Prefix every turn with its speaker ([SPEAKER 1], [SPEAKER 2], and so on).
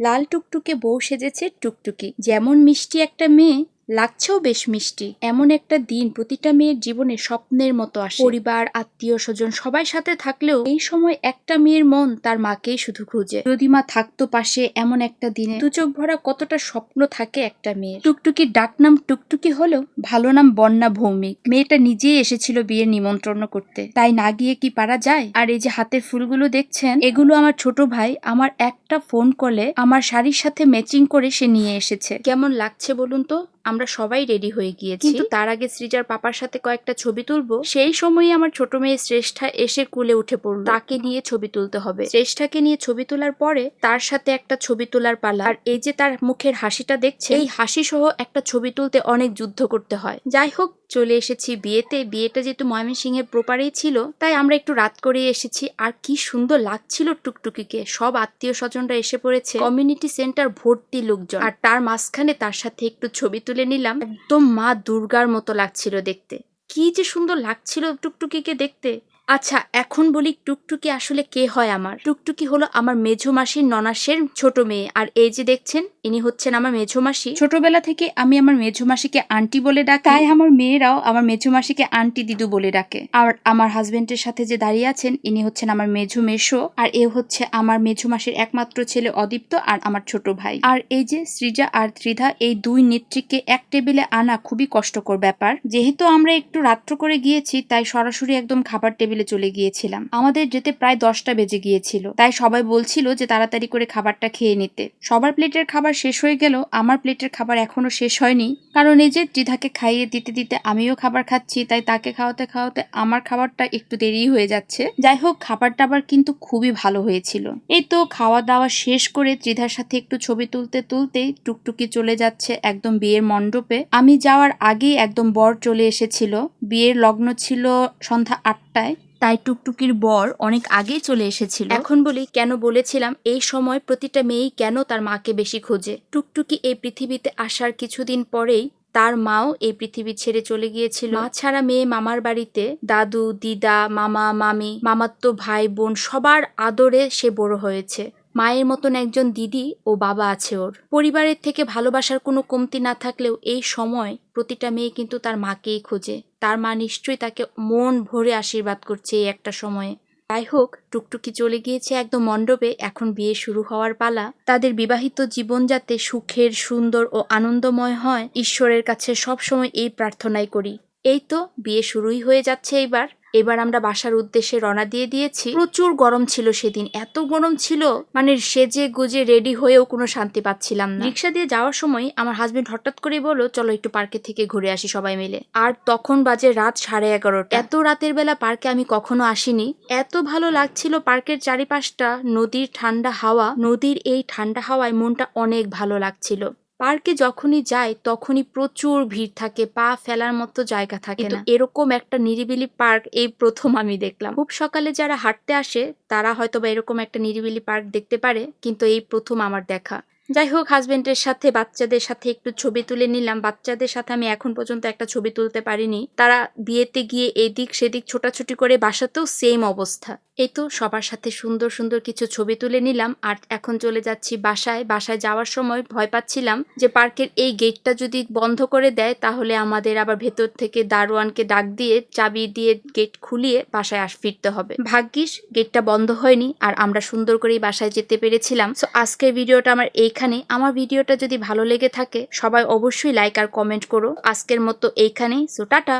[SPEAKER 1] লাল টুকটুকে বউ সেজেছে টুকটুকি। যেমন মিষ্টি একটা মেয়ে লাগছেও বেশ মিষ্টি। এমন একটা দিন প্রতিটা মেয়ের জীবনে স্বপ্নের মতো আসে। পরিবার, আত্মীয়, স্বজন সবাই সাথে থাকলেও এই সময় একটা মেয়ের মন তার মাকেই শুধু খুঁজে। যদি মা থাকতো পাশে এমন একটা দিনে দু চোখ ভরা কতটা স্বপ্ন থাকে একটা মেয়ের। টুকটুকির ডাক নাম টুকটুকি হলেও ভালো নাম বন্যা ভৌমিক। মেয়েটা নিজেই এসেছিল বিয়ের নিমন্ত্রণ করতে। তাই না গিয়ে কি পারা যায়? আর এই যে হাতের ফুলগুলো দেখছেন, এগুলো আমার ছোট ভাই আমার একটা ফোন কলে আমার শাড়ির সাথে ম্যাচিং করে সে নিয়ে এসেছে। কেমন লাগছে বলুন তো? আমরা সবাই রেডি হয়ে গিয়েছি। কিন্তু তার আগে সৃজার পাপার সাথে কয়েকটা ছবি তুলবো। সেই সময় আমার ছোট মেয়ে শ্রেষ্ঠা এসে কুলে উঠে পড়ল। তাকে নিয়ে ছবি তুলতে হবে। শ্রেষ্ঠাকে নিয়ে ছবি তোলার পরে তার সাথে একটা ছবি তোলার পালা। আর এই যে তার মুখের হাসিটা দেখছে এই হাসি সহ একটা ছবি তুলতে অনেক যুদ্ধ করতে হয়। যাই হোক চলে এসেছি বিয়েতে। বিয়েটা যেহেতু ময়মনসিংহের প্রপারেই ছিল, তাই আমরা একটু রাত করে এসেছি। আর কি সুন্দর লাগছিল টুকটুকিকে। সব আত্মীয় স্বজনরা এসে পড়েছে। কমিউনিটি সেন্টার ভর্তি লোকজন। আর তার মাঝখানে তার সাথে একটু ছবি তুলে নিলাম। একদম মা দুর্গার মতো লাগছিল দেখতে। কি যে সুন্দর লাগছিল টুকটুকিকে দেখতে। আচ্ছা এখন বলি টুকটুকি আসলে কে হয় আমার? টুকটুকি হলো আমার মেঝো মাসির ননাসের ছোট মেয়ে। আর এই যে দেখছেন, ইনি হচ্ছেন আমার মেঝো মাসি। ছোটবেলা থেকে আমি আমার মেঝো মাসিকে আন্টি বলে ডাকি। তাই আমার মেয়েরাও আমার মেঝো মাসিকে আন্টি দিদু বলে ডাকে। আর আমার হাজবেন্ডের সাথে যে দাঁড়িয়ে আছেন, ইনি হচ্ছেন আমার মেঝো মেশো আর এ হচ্ছে আমার মেঝো মাসির একমাত্র ছেলে অদীপ্ত আর আমার ছোট ভাই। আর এই যে সৃজা আর ত্রিধা, এই দুই নেত্রীকে এক টেবিলে আনা খুবই কষ্টকর ব্যাপার। যেহেতু আমরা একটু রাত্র করে গিয়েছি, তাই সরাসরি একদম খাবার টেবিলে চলে গিয়েছিলাম। আমাদের যেতে প্রায় দশটা বেজে গিয়েছিল। তাই সবাই বলছিল যে তাড়াতাড়ি করে খাবারটা খেয়ে নিতে। সবার প্লেটের খাবার শেষ হয়ে গেল। আমার প্লেটের খাবার এখনও শেষ হয়নি। কারণ এই যে ত্রিধাকে খাইয়ে দিতে দিতে আমিও খাবার খাচ্ছি, তাই তাকে খাওয়াতে খাওয়াতে আমার খাবারটা একটু দেরি হয়ে যাচ্ছে। যাই হোক খাবার টাবার কিন্তু খুবই ভালো হয়েছিল। এই তো খাওয়া দাওয়া শেষ করে ত্রিধার সাথে একটু ছবি তুলতে তুলতেই টুকটুকি চলে যাচ্ছে একদম বিয়ের মণ্ডপে। আমি যাওয়ার আগেই একদম বর চলে এসেছিল। বিয়ের লগ্ন ছিল সন্ধ্যা আটটায়। তাই টুকটুকির বর অনেক আগেই চলে এসেছিল। এখন বলি, কেন বলেছিলাম এই সময় প্রতিটা মেয়েই কেন তার মাকে বেশি খোঁজে? টুকটুকি এই পৃথিবীতে আসার কিছুদিন পরেই তার মাও এই পৃথিবী ছেড়ে চলে গিয়েছিল। মা ছাড়া মেয়ে মামার বাড়িতে দাদু, দিদা, মামা, মামি, মামাত্ম ভাই, বোন সবার আদরে সে বড় হয়েছে। মায়ের মতন একজন দিদি ও বাবা আছে ওর। পরিবারের থেকে ভালোবাসার কোনো কমতি না থাকলেও এই সময় প্রতিটা মেয়ে কিন্তু তার মাকেই খোঁজে। তার মা নিশ্চয়ই তাকে মন ভরে আশীর্বাদ করছে এই একটা সময়ে। যাই হোক, টুকটুকি চলে গিয়েছে একদম মণ্ডপে। এখন বিয়ে শুরু হওয়ার পালা। তাদের বিবাহিত জীবন যাতে সুখের, সুন্দর ও আনন্দময় হয়, ঈশ্বরের কাছে সবসময় এই প্রার্থনাই করি। এই তো, বিয়ে শুরুই হয়ে যাচ্ছে এইবার। এবার আমরা বাসার উদ্দেশ্যে রওনা দিয়ে দিয়েছি। প্রচুর গরম ছিল সেদিন। এত গরম ছিল মানে সেজে গুজে রেডি হয়েও কোনো শান্তি পাচ্ছিলাম না। রিক্সা দিয়ে যাওয়ার সময় আমার হাজবেন্ড হঠাৎ করে বলল, চলো একটু পার্কে থেকে ঘুরে আসি সবাই মিলে। আর তখন বাজে রাত সাড়ে এগারোটা। এত রাতের বেলা পার্কে আমি কখনো আসিনি। এত ভালো লাগছিল পার্কের চারিপাশটা, নদীর ঠান্ডা হাওয়া। নদীর এই ঠান্ডা হাওয়ায় মনটা অনেক ভালো লাগছিল। পার্কে যখনই যায় তখনই প্রচুর ভিড় থাকে পা ফেলার মতো জায়গা থাকে না। এরকম একটা নিরিবিলি পার্ক এই প্রথম আমি দেখলাম। খুব সকালে যারা হাঁটতে আসে তারা হয়তো বা এরকম একটা নিরিবিলি পার্ক দেখতে পারে কিন্তু এই প্রথম আমার দেখা। যাই হোক হাজবেন্ডের সাথে, বাচ্চাদের সাথে একটু ছবি তুলে নিলাম। বাচ্চাদের সাথে আমি এখন পর্যন্ত একটা ছবি তুলতে পারিনি। তারা বিয়েতে গিয়ে এদিক সেদিক ছোটাছুটি করে বাসাতেও সেম অবস্থা। এই তো সবার সাথে সুন্দর সুন্দর কিছু ছবি তুলে নিলাম। আর এখন চলে যাচ্ছি বাসায়। বাসায় যাওয়ার সময় ভয় পাচ্ছিলাম যে পার্কের এই গেটটা যদি বন্ধ করে দেয়, তাহলে আমাদের আবার ভেতর থেকে দারোয়ানকে ডাক দিয়ে, চাবি দিয়ে গেট খুলিয়ে বাসায় আস ফিরতে হবে। ভাগ্যিস গেটটা বন্ধ হয়নি। আর আমরা সুন্দর করেই বাসায় যেতে পেরেছিলাম। সো আজকের ভিডিওটা আমার এইখানে আমার ভিডিওটা যদি ভালো লেগে থাকে, সবাই অবশ্যই লাইক আর কমেন্ট করো। আজকের মতো এইখানেই। So tata!